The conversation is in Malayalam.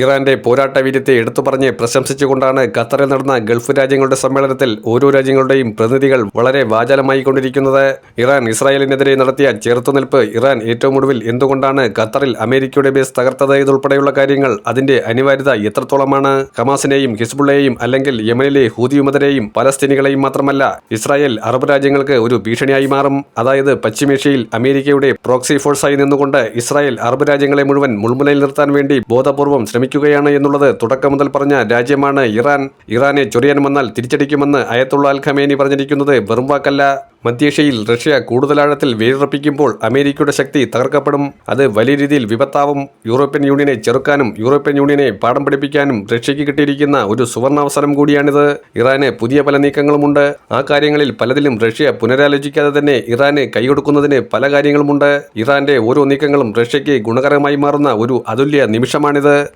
ഇറാന്റെ പോരാട്ട വീര്യത്തെ എടുത്തു പറഞ്ഞ് പ്രശംസിച്ചുകൊണ്ടാണ് ഖത്തറിൽ നടന്ന ഗൾഫ് രാജ്യങ്ങളുടെ സമ്മേളനത്തിൽ ഓരോ രാജ്യങ്ങളുടെയും പ്രതിനിധികൾ വളരെ വാചാലമായി വാചാലമായിക്കൊണ്ടിരിക്കുന്നത്. ഇറാൻ ഇസ്രായേലിനെതിരെ നടത്തിയ ചെറുത്തുനിൽപ്പ് ഇറാൻ ഏറ്റവും ഒടുവിൽ എന്തുകൊണ്ടാണ് ഖത്തറിൽ അമേരിക്കയുടെ ബേസ് തകർത്തത് ഇതുൾപ്പെടെയുള്ള കാര്യങ്ങൾ അതിന്റെ അനിവാര്യത എത്രത്തോളമാണ്? ഹമാസിനെയും ഹിസ്ബുള്ളയെയും അല്ലെങ്കിൽ യമനിലെ ഹൂതിയുമതരെയും പലസ്തീനികളെയും മാത്രമല്ല ഇസ്രായേൽ അറബ് രാജ്യങ്ങൾക്ക് ഒരു ഭീഷണിയായി മാറും. അതായത് പശ്ചിമേഷ്യയിൽ അമേരിക്കയുടെ പ്രോക്സി ഫോഴ്സായി നിന്നുകൊണ്ട് ഇസ്രായേൽ അറബ് രാജ്യങ്ങളെ മുഴുവൻ മുൾമുനയിൽ നിർത്താൻ വേണ്ടി ബോധപൂർവം ശ്രമിക്കുകയാണ് എന്നുള്ളത് തുടക്കം മുതൽ പറഞ്ഞ രാജ്യമാണ് ഇറാൻ. ഇറാനെ ചൊറിയാൻ വന്നാൽ തിരിച്ചടിക്കുമെന്ന് അയത്തുള്ള അൽ ഖമേനി പറഞ്ഞിരിക്കുന്നത് വെറും വാക്കല്ല. മധ്യേഷ്യയിൽ റഷ്യ കൂടുതൽ ആഴത്തിൽ വേരുറപ്പിക്കുമ്പോൾ അമേരിക്കയുടെ ശക്തി തകർക്കപ്പെടും. അത് വലിയ രീതിയിൽ വിപത്താവും. യൂറോപ്യൻ യൂണിയനെ ചെറുക്കാനും യൂറോപ്യൻ യൂണിയനെ പാഠം പഠിപ്പിക്കാനും റഷ്യയ്ക്ക് കിട്ടിയിരിക്കുന്ന ഒരു സുവർണാവസരം കൂടിയാണിത്. ഇറാന് പുതിയ പല നീക്കങ്ങളുമുണ്ട്. ആ കാര്യങ്ങളിൽ പലതിലും റഷ്യ പുനരാലോചിക്കാതെ തന്നെ ഇറാന് കൈകൊടുക്കുന്നതിന് പല കാര്യങ്ങളുമുണ്ട്. ഇറാന്റെ ഓരോ നീക്കങ്ങളും റഷ്യയ്ക്ക് ഗുണകരമായി മാറുന്ന ഒരു അതുല്യ നിമിഷമാണിത്.